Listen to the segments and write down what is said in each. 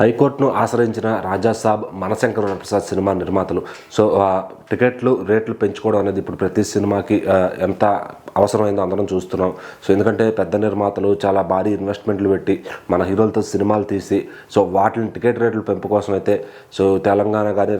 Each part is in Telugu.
హైకోర్టును ఆశ్రయించిన రాజాసాబ్ మనశంకర ప్రసాద్ సినిమా నిర్మాతలు. సో టికెట్లు రేట్లు పెంచుకోవడం అనేది ఇప్పుడు ప్రతి సినిమాకి ఎంత అవసరమైందో అందరం చూస్తున్నాం. సో ఎందుకంటే పెద్ద నిర్మాతలు చాలా భారీ ఇన్వెస్ట్మెంట్లు పెట్టి మన హీరోలతో సినిమాలు తీసి సో వాటిని టికెట్ రేట్లు పెంపు కోసం అయితే సో తెలంగాణ కానీ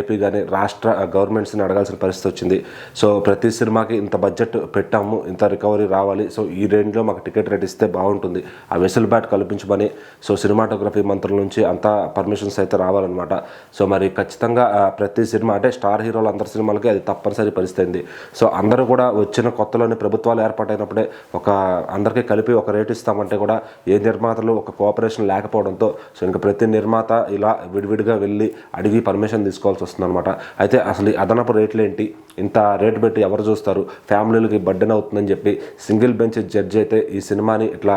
ఏపీ కానీ రాష్ట్ర గవర్నమెంట్స్ని అడగాల్సిన పరిస్థితి వచ్చింది. సో ప్రతి సినిమాకి ఇంత బడ్జెట్ పెట్టాము ఇంత రికవరీ రావాలి సో ఈ రేంజ్లో మాకు టికెట్ రేట్ ఇస్తే బాగుంటుంది. ఆ వెసులుబాటు కల్పించమని సో సినిమాటోగ్రఫీ మంత్రుల నుంచి అంతా పర్మిషన్స్ అయితే రావాలన్నమాట. సో మరి ఖచ్చితంగా ప్రతి సినిమా అంటే స్టార్ హీరోలు అందరి సినిమాలకి అది తప్పనిసరి పరిస్థితి సో అందరూ కూడా వచ్చిన కొత్తలోని ప్రభుత్వాలు ఏర్పాటైనప్పుడే ఒక అందరికీ కలిపి ఒక రేటు ఇస్తామంటే కూడా ఏ నిర్మాతలు ఒక కోఆపరేషన్ లేకపోవడంతో సో ఇంకా ప్రతి నిర్మాత ఇలా విడివిడిగా వెళ్ళి అడిగి పర్మిషన్ తీసుకోవాల్సి వస్తుందన్నమాట. అయితే అసలు ఈ అదనపు రేట్లు ఏంటి ఇంత రేటు పెట్టి ఎవరు చూస్తారు? ఫ్యామిలీలకి బడ్డెన్ అవుతుందని చెప్పి సింగిల్ బెంచ్ జడ్జి అయితే ఈ సినిమాని ఇట్లా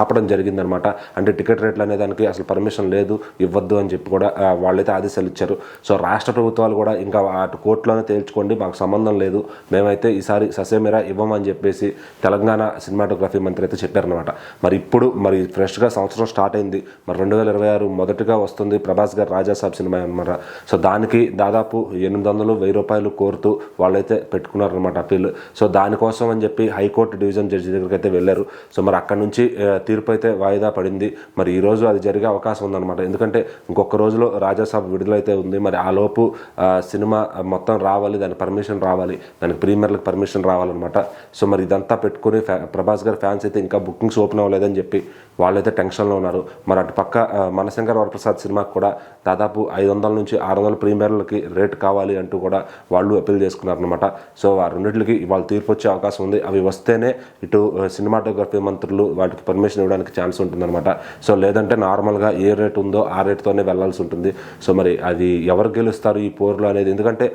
ఆపడం జరిగిందనమాట అంటే టికెట్ రేట్లు అనే దానికి అసలు పర్మిషన్ లేదు ఇవ్వద్దు అని చెప్పి కూడా వాళ్ళైతే ఆదేశాలు ఇచ్చారు. సో రాష్ట్ర ప్రభుత్వాలు కూడా ఇంకా అటు కోర్టులోనే తేల్చుకోండి మాకు సంబంధం లేదు. మేమైతే ఈసారి ససేమిరా ఇవ్వమని చెప్పేసి తెలంగాణ సినిమాటోగ్రఫీ మంత్రి అయితే చెప్పారనమాట మరి ఇప్పుడు మరి ఫ్రెష్గా సంవత్సరం స్టార్ట్ అయింది. మరి రెండు వేల ఇరవై ఆరు మొదటిగా వస్తుంది ప్రభాస్ గారు రాజాసాబ్ సినిమా అనమాట సో దానికి దాదాపు ఎనిమిది వందలు వెయ్యి రూపాయలు కోరుతూ వాళ్ళైతే పెట్టుకున్నారనమాట అప్పీల్. సో దానికోసం అని చెప్పి హైకోర్టు డివిజన్ జడ్జి దగ్గరికి అయితే వెళ్ళారు. సో మరి అక్కడ నుంచి తీర్పు అయితే వాయిదా పడింది. మరి ఈరోజు అది జరిగే అవకాశం ఉందన్నమాట. ఎందుకంటే ఇంకొక రోజులో రాజాసాబ్ విడుదలైతే ఉంది మరి ఆ లోపు సినిమా మొత్తం రావాలి దాని పర్మిషన్ రావాలి దానికి ప్రీమియర్లకు పర్మిషన్ రావాలన్నమాట. సో మరి ఇదంతా పెట్టుకుని ఫ్యా ప్రభాస్ గారి ఫ్యాన్స్ అయితే ఇంకా బుకింగ్స్ ఓపెన్ అవ్వలేదని చెప్పి వాళ్ళైతే టెన్షన్లో ఉన్నారు. మరి అటు పక్క మనశంకర్ వరప్రసాద్ సినిమాకి కూడా దాదాపు ఐదు వందల నుంచి ఆరు వందల ప్రీమియర్లకి రేట్ కావాలి అంటూ కూడా వాళ్ళు అప్పీల్ చేసుకున్నారనమాట సో ఆ రెండింటికి వాళ్ళు తీర్పు వచ్చే అవకాశం ఉంది. అవి వస్తేనే ఇటు సినిమాటోగ్రఫీ మంత్రులు వాటికి పర్మిషన్ ఇవ్వడానికి ఛాన్స్ ఉంటుందన్నమాట. సో లేదంటే నార్మల్గా ఏ రేట్ ఉందో ఆ రేట్తోనే వెళ్ళాల్సి ఉంటుంది. సో మరి అది ఎవరు గెలుస్తారు ఈ పోరులో అనేది? ఎందుకంటే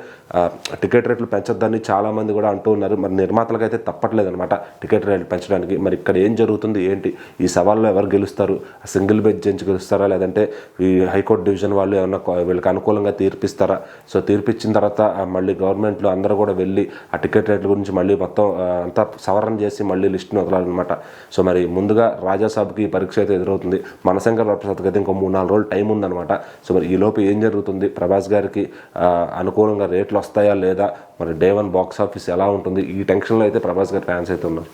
టికెట్ రేట్లు పెంచొద్దని చాలామంది కూడా అంటూ ఉన్నారు. మరి నిర్మాతలకు అయితే తప్పట్లేదు అనమాట టికెట్ రేట్లు పెంచడానికి. మరి ఇక్కడ ఏం జరుగుతుంది? ఏంటి? ఈ సవాల్లో ఎవరు గెలుస్తారు? సింగిల్ బెంచ్ జడ్జి గెలుస్తారా? లేదంటే ఈ హైకోర్టు డివిజన్ వాళ్ళు ఏమన్నా వీళ్ళకి అనుకూలంగా తీర్పిస్తారా? సో తీర్పిచ్చిన తర్వాత మళ్ళీ గవర్నమెంట్లో అందరూ కూడా వెళ్ళి ఆ టికెట్ రేట్ల గురించి మళ్ళీ మొత్తం అంతా సవరణ చేసి మళ్ళీ లిస్ట్ని వదలాలన్నమాట. సో మరి ముందుగా రాజాసాబ్కి పరీక్ష అయితే ఎదురవుతుంది. మనశంకర్ ప్రసాద్కి అయితే ఇంకో మూడు నాలుగు రోజులు టైం ఉందన్నమాట. సో మరి ఈ ఏం జరుగుతుంది? ప్రభాస్ గారికి అనుకూలంగా రేట్లు వస్తాయా లేదా? మరి డే వన్ బాక్స్ ఆఫీస్ ఎలా ఉంటుంది? ఈ టెన్షన్లో అయితే ప్రభాస్ గారి ఫ్యాన్స్ అయితే ఉన్నారు